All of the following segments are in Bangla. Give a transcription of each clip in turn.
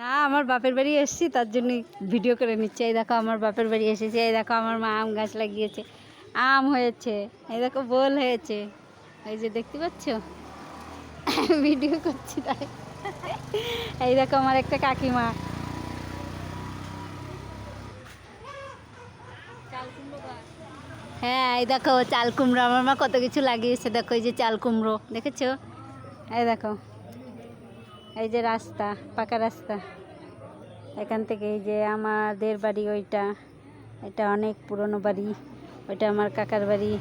না, আমার বাপের বাড়ি এসেছি, তার জন্যই ভিডিও করে নিচ্ছে। এই দেখো, আমার বাপের বাড়ি এসেছে, এই দেখো, আমার মা আম গাছ লাগিয়েছে, আম হয়েছে, এই দেখো, বোল হয়েছে। এই যে দেখতে পাচ্ছ? ভিডিও করছি তাই। এই দেখো, আমার একটা কাকিমা। হ্যাঁ এই দেখো, চাল কুমড়ো, আমার মা কত কিছু লাগিয়েছে, দেখো, এই যে চাল কুমড়ো, দেখেছ? এই দেখো। এই যে রাস্তা, পাকা রাস্তা। এখান থেকে এই যে আমাদের বাড়ি ওইটা, এটা অনেক পুরনো বাড়ি। ওইটা আমার কাকার বাড়ি।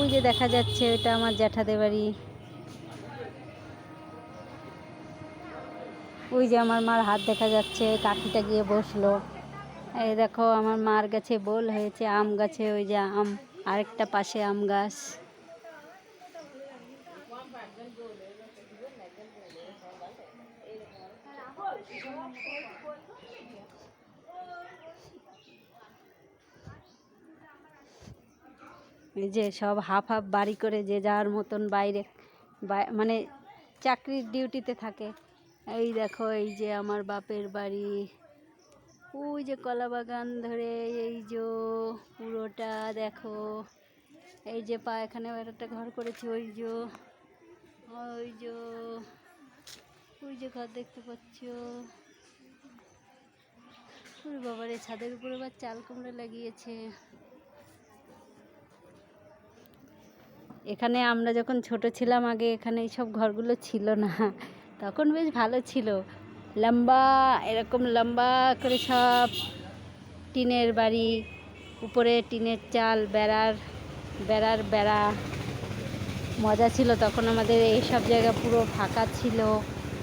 ওই যে দেখা যাচ্ছে, ওইটা আমার জ্যাঠাদের বাড়ি। ওই যে আমার মার হাত দেখা যাচ্ছে, কাকিটা গিয়ে বসল। এই দেখো, আমার মার গাছে বোল হয়েছে, আম গাছে, ওই যে আম, আরেকটা পাশে আম গাছ। যে সব হাফ হাফ বাড়ি করে যে যার মতন বাইরে, বাই- মানে চাকরির ডিউটিতে থাকে। এই দেখো, এই যে আমার বাপের বাড়ি। ওই যে কলা বাগান ধরে, এই যে পুরোটা দেখো। এই যে পা এখানে একটা ঘর করেছি, ওই যে ওই যে ওই যে ঘর দেখতে পাচ্ছ। বাবারে ছাদের উপরে আবার চাল কুমড়ো লাগিয়েছে। এখানে আমরা যখন ছোট ছিলাম আগে এখানে এইসব ঘরগুলো ছিল না, তখন বেশ ভালো ছিল। লম্বা, এরকম লম্বা করে সব টিনের বাড়ি, উপরে টিনের চাল, বেড়ার বেড়ার বেড়া। মজা ছিল তখন আমাদের এইসব জায়গা পুরো ফাঁকা ছিল।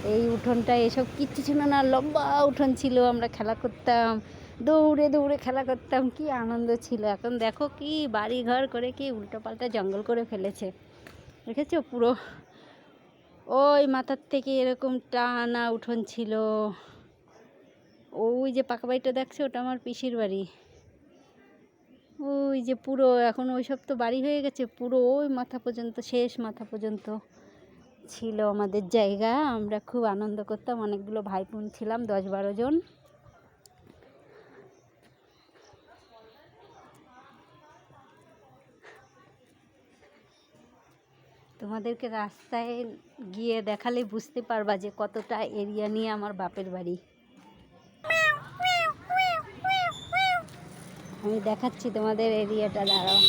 এই উঠোনটা, এসব কিচ্ছু ছিল না, লম্বা উঠোন ছিল, আমরা খেলা করতাম, দৌড়ে দৌড়ে খেলা করতাম, কি আনন্দ ছিল। এখন দেখো কি বাড়ি ঘর করে কি উল্টোপাল্টা জঙ্গল করে ফেলেছে। দেখেছ পুরো? ওই মাথার থেকে এরকম টানা উঠোন ছিল। ওই যে পাকা বাড়িটা দেখছ, ওটা আমার পিসির বাড়ি। ওই যে পুরো, এখন ওই সব তো বাড়ি হয়ে গেছে, পুরো ওই মাথা পর্যন্ত, শেষ মাথা পর্যন্ত। ছিল আমাদের জায়গা, আমরা খুব আনন্দ করতাম, অনেকগুলো ভাই বোন ছিলাম, দশ বারো জন। তোমাদেরকে রাস্তায় গিয়ে দেখালে বুঝতে পারবা যে কতটা এরিয়া নিয়ে আমার বাপের বাড়ি। আমি দেখাচ্ছি তোমাদের এরিয়াটা, দাঁড়াও।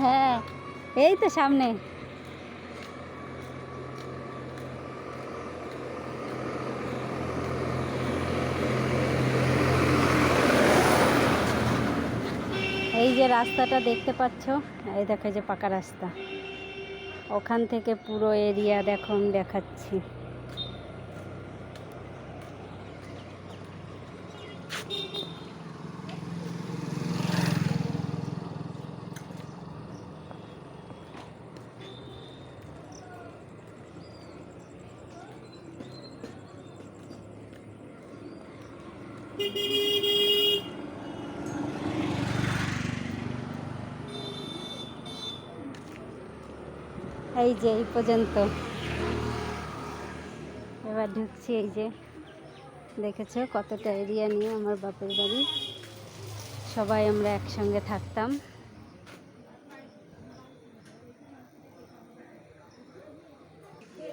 হ্যাঁ এই তো সামনে। এই যে রাস্তাটা দেখতে পাচ্ছ, এই দেখো যে পাকা রাস্তা। ওখান থেকে পুরো এরিয়া দেখো, আমি দেখাচ্ছি। এই যে, এই পর্যন্ত। এবার ঢুকছি এই যে। দেখেছ কতটা এরিয়া নিয়ে আমার বাপের বাড়ি? সবাই আমরা একসঙ্গে থাকতাম।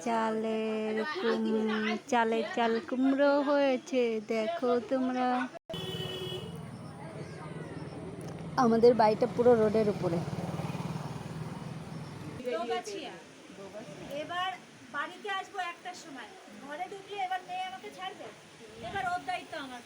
চালের কুম চালের চাল কুমড়ো হয়েছে দেখো তোমরা। আমাদের বাড়িটা পুরো রোডের উপরে। এবার বাড়িতে আসব একটার সময়। ঘরে ঢুকলে এবার মেয়ে আমাকে ছাড়বে। এবার ওর দায়িত্ব আমার।